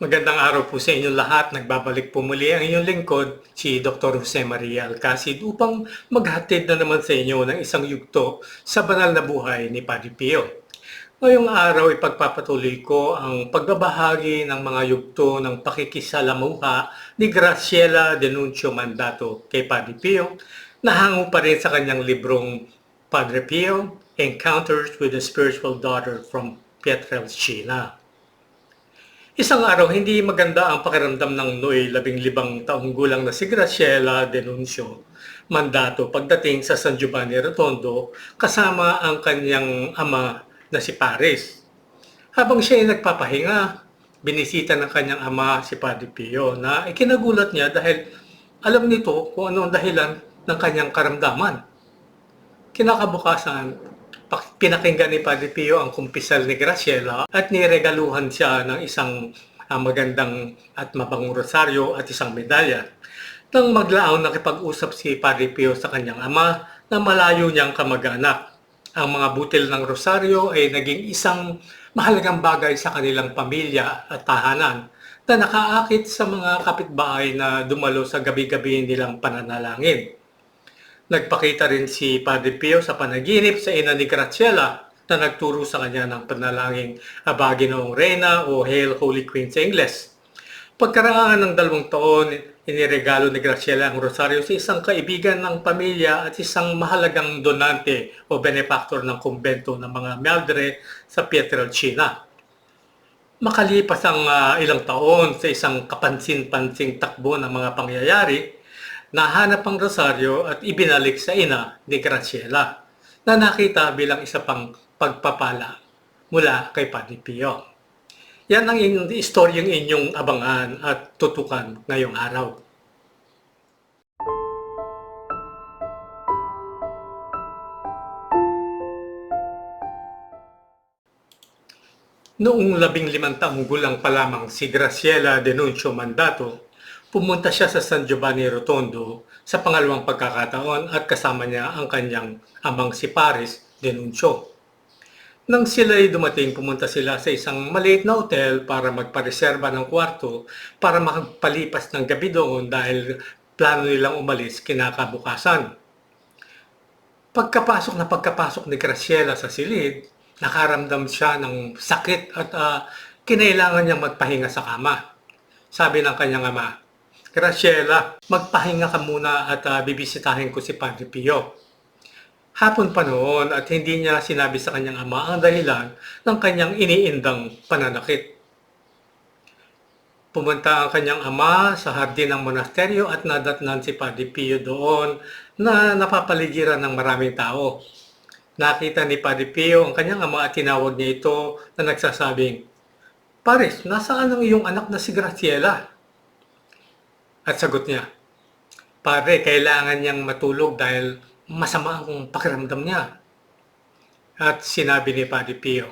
Magandang araw po sa inyong lahat. Nagbabalik po muli ang inyong lingkod, si Dr. Jose Maria Alcacid upang maghatid na naman sa inyo ng isang yugto sa banal na buhay ni Padre Pio. Ngayong araw ipagpapatuloy ko ang pagbabahagi ng mga yugto ng pakikisalamuha ni Graciela Denuncio Mandato kay Padre Pio na hango pa rin sa kanyang librong Padre Pio, Encounters with the Spiritual Daughter from Pietrelcina. Isang araw, hindi maganda ang pakiramdam ng Noy, labing libang taong gulang na si Graciela Denuncio Mandato pagdating sa San Giovanni Rotondo kasama ang kanyang ama na si Paris. Habang siya ay nagpapahinga, binisita ng kanyang ama si Padre Pio na ikinagulat niya dahil alam nito kung ano ang dahilan ng kanyang karamdaman. Kinakabukasan, pinakinggan ni Padre Pio ang kumpisal ni Graciela at niregaluhan siya ng isang ah, magandang at mabangong rosaryo at isang medalya. Nang maglaon nakipag-usap si Padre Pio sa kanyang ama na malayo niyang kamag-anak. Ang mga butil ng rosaryo ay naging isang mahalagang bagay sa kanilang pamilya at tahanan na nakaakit sa mga kapitbahay na dumalo sa gabi-gabi nilang pananalangin. Nagpakita rin si Padre Pio sa panaginip sa ina ni Graciela na nagturo sa kanya ng panalangin Abagi noong Reyna o Hail Holy Queen sa Ingles. Pagkaraan ng dalawang taon, iniregalo ni Graciela ang rosaryo sa isang kaibigan ng pamilya at isang mahalagang donante o benefactor ng kumbento ng mga Madre sa Pietrelcina. Makalipas ang ah, ilang taon sa isang kapansin-pansing takbo ng mga pangyayari, nahanap ang rosaryo at ibinalik sa ina ni Graciela na nakita bilang isa pang pagpapala mula kay Padre Pio. Yan ang inyong istoryang inyong abangan at tutukan ngayong araw. Noong labing limang taong gulang pa lamang si Graciela Denuncio Mandato, pumunta siya sa San Giovanni Rotondo sa pangalawang pagkakataon at kasama niya ang kanyang amang si Paris Denuncio. Nang sila'y dumating, pumunta sila sa isang maliit na hotel para magpareserba ng kwarto para makapalipas ng gabi doon dahil plano nilang umalis kinakabukasan. Pagkapasok na pagkapasok ni Graciela sa silid, nakaramdam siya ng sakit at ah, kinailangan niyang magpahinga sa kama. Sabi ng kanyang ama, Graciela, magpahinga ka muna at ah, bibisitahin ko si Padre Pio. Hapon pa noon at hindi niya sinabi sa kanyang ama ang dahilan ng kanyang iniindang pananakit. Pumunta ang kanyang ama sa hardin ng monasteryo at nadatnan si Padre Pio doon na napapaligiran ng maraming tao. Nakita ni Padre Pio ang kanyang ama at tinawag niya ito na nagsasabing, Paris, nasaan ang iyong anak na si Graciela? At sagot niya, Pare, kailangan niyang matulog dahil masama ang pakiramdam niya. At sinabi ni Padre Pio,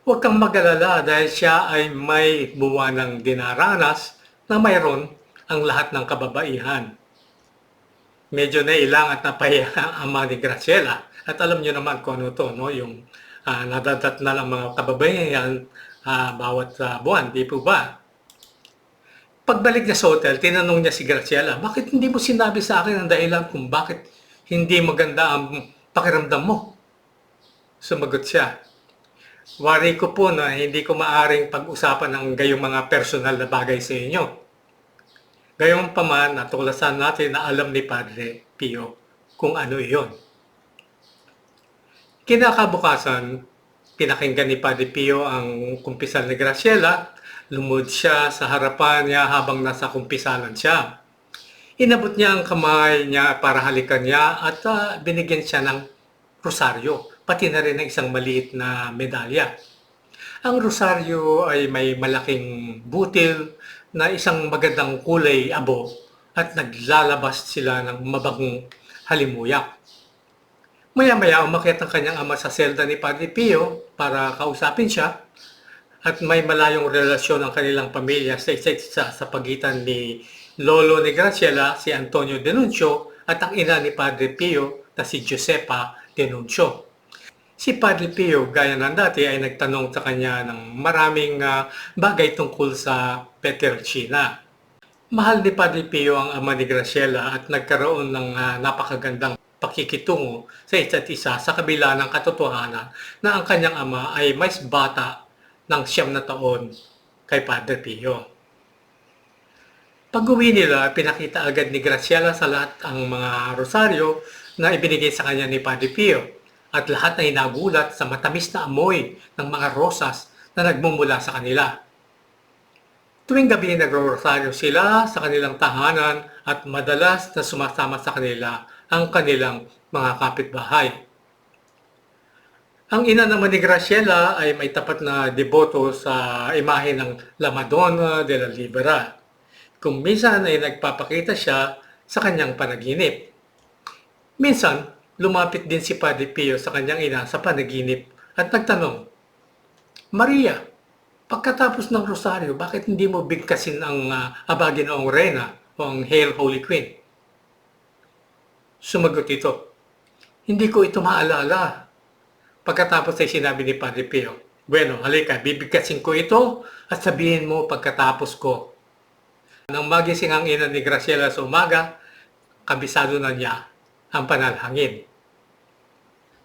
Huwag kang magalala dahil siya ay may buwanang dinaranas na mayroon ang lahat ng kababaihan. Medyo nailang at napahiya ang ama ni Graciela. At alam niyo naman kung ano to, no? yung uh, nadadat na ng mga kababaihan ah, bawat ah, buwan, di po ba? Pagbalik niya sa hotel, tinanong niya si Graciela, bakit hindi mo sinabi sa akin ang dahilan kung bakit hindi maganda ang pakiramdam mo? Sumagot siya, Wari ko po na hindi ko maaring pag-usapan ng gayong mga personal na bagay sa inyo. Gayong paman, natuklasan natin na alam ni Padre Pio kung ano iyon. Kinakabukasan, pinakinggan ni Padre Pio ang kumpisal ni Graciela. Lumod siya sa harapan niya habang nasa kumpisalan siya. Inabot niya ang kamay niya para halikan niya at ah, binigyan siya ng rosaryo, pati na rin ng isang maliit na medalya. Ang rosaryo ay may malaking butil na isang magandang kulay abo at naglalabas sila ng mabagong halimuyak. Maya-maya umakyat ang kanyang ama sa selda ni Padre Pio para kausapin siya at may malayong relasyon ang kanilang pamilya sa isa sa pagitan ni Lolo ni Graciela, si Antonio Denuncio at ang ina ni Padre Pio na si Josepa Denuncio. Si Padre Pio, gaya ng dati, ay nagtanong sa kanya ng maraming ah, bagay tungkol sa Peterchina. Mahal ni Padre Pio ang ama ni Graciela at nagkaroon ng ah, napakagandang pakikitungo sa isa't isa sa kabila ng katotohanan na ang kanyang ama ay mas bata ng siyam na taon kay Padre Pio. Pag-uwi nila, pinakita agad ni Graciela sa lahat ang mga rosaryo na ibinigay sa kanya ni Padre Pio at lahat ay nagulat sa matamis na amoy ng mga rosas na nagmumula sa kanila. Tuwing gabi nagro-rosaryo sila sa kanilang tahanan at madalas na sumasama sa kanila ang kanilang mga kapitbahay. Ang ina naman ni Graciela ay may tapat na deboto sa imahe ng La Madonna de la Libera. Kung minsan ay nagpapakita siya sa kanyang panaginip. Minsan, lumapit din si Padre Pio sa kanyang ina sa panaginip at nagtanong, Maria, pagkatapos ng rosaryo, bakit hindi mo bigkasin ang uh, abagin o rena o ang Hail Holy Queen? Sumagot ito, hindi ko ito maalala. Pagkatapos ay sinabi ni Padre Pio, Bueno, halika, bibigkasin ko ito at sabihin mo pagkatapos ko. Nang magising ang ina ni Graciela sa umaga, kabisado na niya ang panalhangin.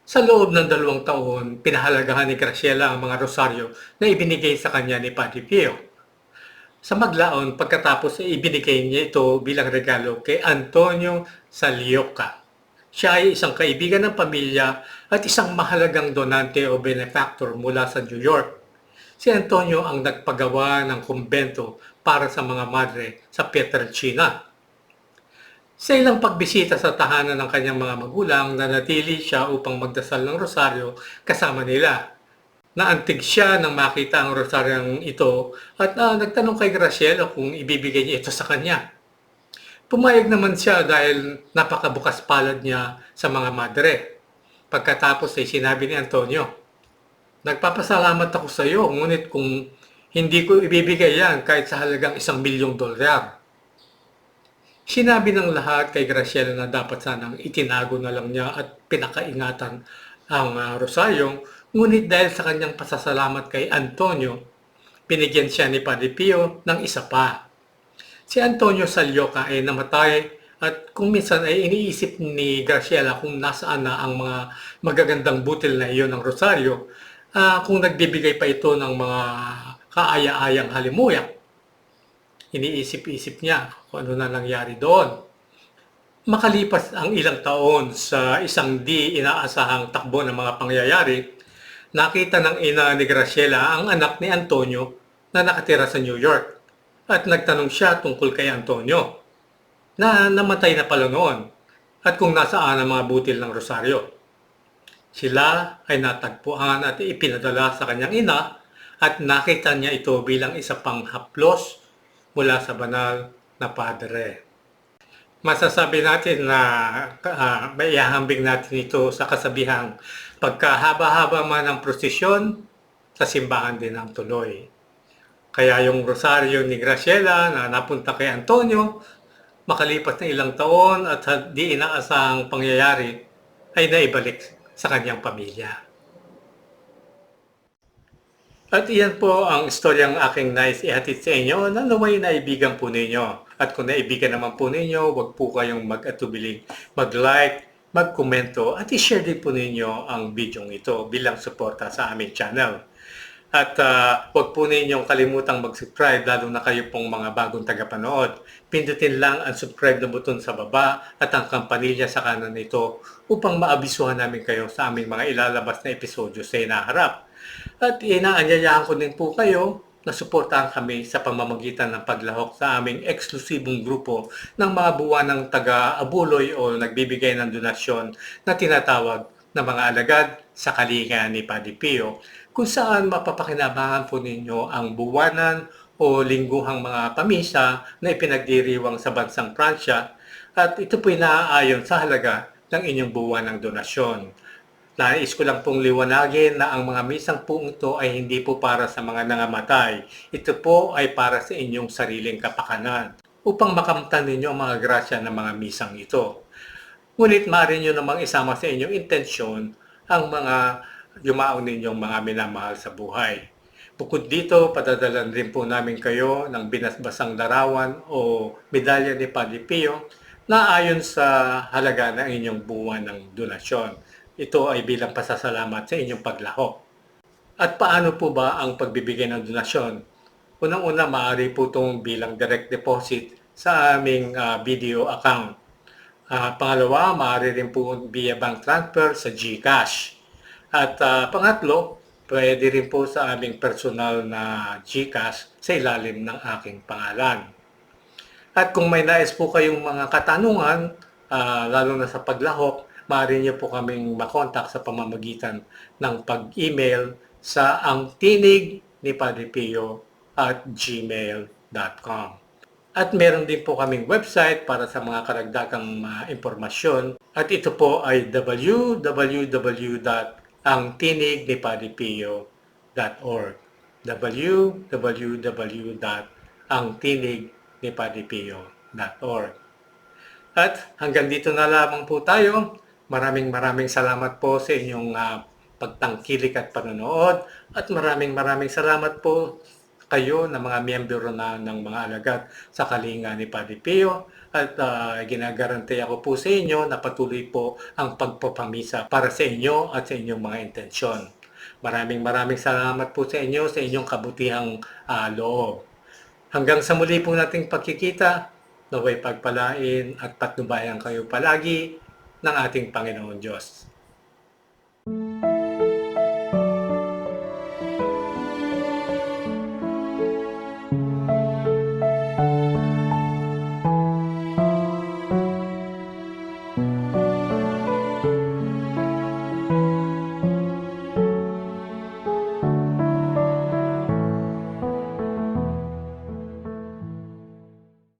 Sa loob ng dalawang taon, pinahalagahan ni Graciela ang mga rosaryo na ibinigay sa kanya ni Padre Pio. Sa maglaon, pagkatapos ay ibinigay niya ito bilang regalo kay Antonio Salioca. Siya ay isang kaibigan ng pamilya at isang mahalagang donante o benefactor mula sa New York. Si Antonio ang nagpagawa ng kumbento para sa mga madre sa Pietrelcina. Sa ilang pagbisita sa tahanan ng kanyang mga magulang, nanatili siya upang magdasal ng rosaryo kasama nila. Naantig siya nang makita ang rosaryong ito at ah, nagtanong kay Graciela kung ibibigay niya ito sa kanya. Pumayag naman siya dahil napakabukas palad niya sa mga madre. Pagkatapos ay sinabi ni Antonio, Nagpapasalamat ako sa iyo, ngunit kung hindi ko ibibigay yan kahit sa halagang isang milyong dolyar. Sinabi ng lahat kay Graciela na dapat sanang itinago na lang niya at pinakaingatan ang uh, rosaryong, ngunit dahil sa kanyang pasasalamat kay Antonio, binigyan siya ni Padre Pio ng isa pa. Si Antonio Salioca ay namatay at kung minsan ay iniisip ni Graciela kung nasaan na ang mga magagandang butil na iyon ng rosaryo, uh, kung nagbibigay pa ito ng mga kaaya-ayang halimuyak. Iniisip-isip niya kung ano na nangyari doon. Makalipas ang ilang taon sa isang di inaasahang takbo ng mga pangyayari, nakita ng ina ni Graciela ang anak ni Antonio na nakatira sa New York at nagtanong siya tungkol kay Antonio na namatay na pala noon at kung nasaan ang mga butil ng rosaryo. Sila ay natagpuan at ipinadala sa kanyang ina at nakita niya ito bilang isa pang haplos mula sa banal na padre. Masasabi natin na uh, may ihahambing natin ito sa kasabihang pagkahaba-haba man ng prosesyon, sa simbahan din ang tuloy. Kaya yung rosaryo ni Graciela na napunta kay Antonio, makalipas na ilang taon at di inaasahang pangyayari, ay naibalik sa kanyang pamilya. At iyan po ang istoryang aking nais ihatid sa inyo na naway naibigan po ninyo. At kung naibigan naman po ninyo, huwag po kayong mag-atubiling mag-like, mag-komento at i-share din po ninyo ang video ito bilang suporta sa aming channel. At uh, huwag po ninyong kalimutang mag-subscribe lalo na kayo pong mga bagong tagapanood. Pindutin lang ang subscribe na button sa baba at ang kampanilya sa kanan nito upang maabisuhan namin kayo sa aming mga ilalabas na episodyo sa inaharap. At inaanyayahan ko din po kayo na suportahan kami sa pamamagitan ng paglahok sa aming eksklusibong grupo ng mga buwanang taga-abuloy o nagbibigay ng donasyon na tinatawag na mga alagad sa kalinga ni Padre Pio kung saan mapapakinabangan po ninyo ang buwanan o lingguhang mga pamisa na ipinagdiriwang sa bansang Pransya at ito po naaayon sa halaga ng inyong buwan ng donasyon. Nais ko lang pong liwanagin na ang mga misang po ito ay hindi po para sa mga nangamatay. Ito po ay para sa inyong sariling kapakanan upang makamtan ninyo ang mga grasya ng mga misang ito. Ngunit maaari nyo namang isama sa inyong intensyon ang mga yumaon ninyong mga minamahal sa buhay. Bukod dito, padadalan din po namin kayo ng binasbasang larawan o medalya ni Padre Pio na ayon sa halaga ng inyong buwan ng donasyon. Ito ay bilang pasasalamat sa inyong paglahok. At paano po ba ang pagbibigay ng donasyon? Unang-una, maaari po itong bilang direct deposit sa aming ah, video account. Ah, pangalawa, maaari rin po via bank transfer sa GCash. At ah, pangatlo, pwede rin po sa aming personal na GCash sa ilalim ng aking pangalan. At kung may nais po kayong mga katanungan, ah, lalo na sa paglahok, maaari niyo po kaming makontak sa pamamagitan ng pag-email sa ang tinig ni Padre Pio at gmail.com. At meron din po kaming website para sa mga karagdagang ah, impormasyon. At ito po ay www.angtinignipadiPio.org www.angtinignipadiPio.org At hanggang dito na lamang po tayo. Maraming maraming salamat po sa inyong ah, pagtangkilik at panonood. At maraming maraming salamat po kayo na mga miyembro na ng mga alagad sa kalinga ni Padre Pio at uh, ginagaranti ako po sa inyo na patuloy po ang pagpapamisa para sa inyo at sa inyong mga intensyon. Maraming maraming salamat po sa inyo sa inyong kabutihang ah, loob. Hanggang sa muli po nating pagkikita, naway pagpalain at patnubayan kayo palagi ng ating Panginoon Diyos.